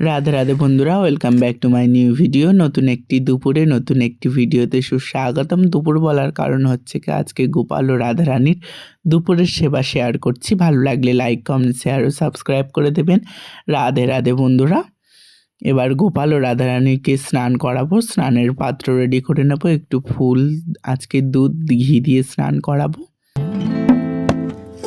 রাধে রাধে বন্ধুরা welcome back to my new video নতুন একটি দুপুরে, নতুন একটি ভিডিওতে সুস্বাগতম। দুপুর বলার কারণ হচ্ছে কি, আজকে গোপাল ও রাধারানীর দুপুরের সেবা শেয়ার করছি। ভালো লাগলে লাইক কমেন্ট শেয়ার ও সাবস্ক্রাইব করে দেবেন। রাধে রাধে বন্ধুরা, এবার গোপাল ও রাধারানীকে স্নান করাবো। স্নানের পাত্র রেডি করে নেব। একটু ফুল, আজকে দুধ, ঘি দিয়ে স্নান করাবো।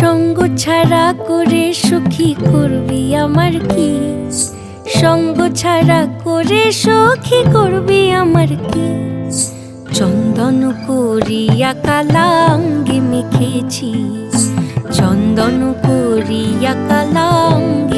সঙ্গ ছাড়া করে সুখী করবি আমার কি? সঙ্গ ছাড়া করে সখী করবি আমার কি? চন্দন করিয়া কালাঙ্গি মেখেছি। চন্দন করিয়া কালাঙ্গে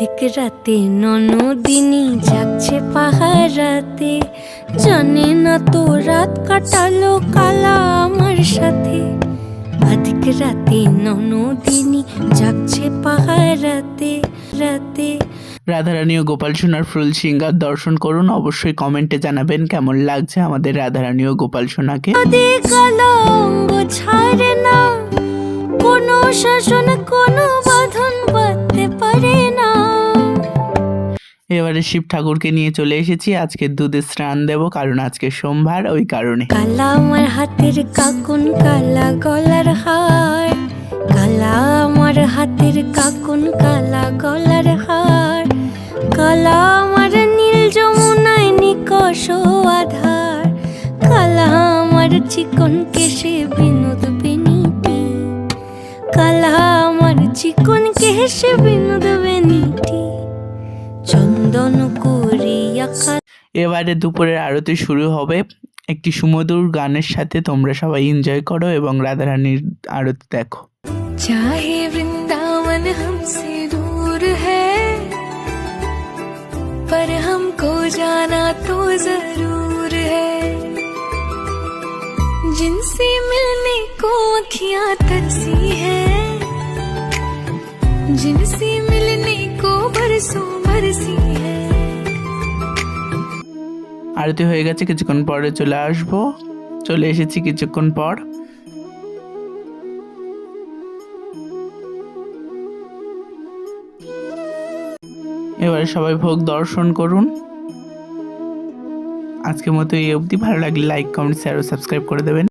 অধিক রাতে ননদিনী যাচ্ছে পাহারাতে। জানে না তো রাত কাটালো কালা আমার সাথে। অধিক রাতে ননদিনী যাচ্ছে পাহারাতে রাতে। রাধারানী ও গোপাল সোনার ফুল সিঙ্গার দর্শন করুন। অবশ্যই কমেন্টে জানাবেন কেমন লাগছে আমাদের রাধারানী ও গোপাল সোনাকে। এবারে শিব ঠাকুরকে নিয়ে চলে এসেছি। আজকে দুধে স্নান দেব, কারণ আজকে সোমবার, ওই কারণে। কালা আমার হাতের কাকুন, কালা গলার হার। কালা আমার হাতের কাকুন, কালা গলার হার। কালা আমার নীল যমুনায় নিকষ আধার। কালা আমার চিকন কেশে বিনোদ বেনিটি কালা আমার চিকন কেশে বিনোদ বেনিটি এবারে দুপুরের আরতি শুরু হবে একটি সুমধুর গানের সাথে তোমরা সবাই এনজয় করো এবং রাধারানীর আরতি দেখো चाहे वृंदावन हमसे दूर है पर हमको जाना तो जरूर है जिनसे मिलने को अखियां तरसी है जिनसे मिलने को बरसों बरसी है আরতি হয়ে গেছে, কিছুক্ষণ পরে চলে আসব। চলে এসেছি কিছুক্ষণ পর। এবারে সবাই ভোগ দর্শন করুন। আজকের মতো এই অবধি। ভালো লাগলে লাইক কমেন্ট শেয়ার ও সাবস্ক্রাইব করে দেবেন।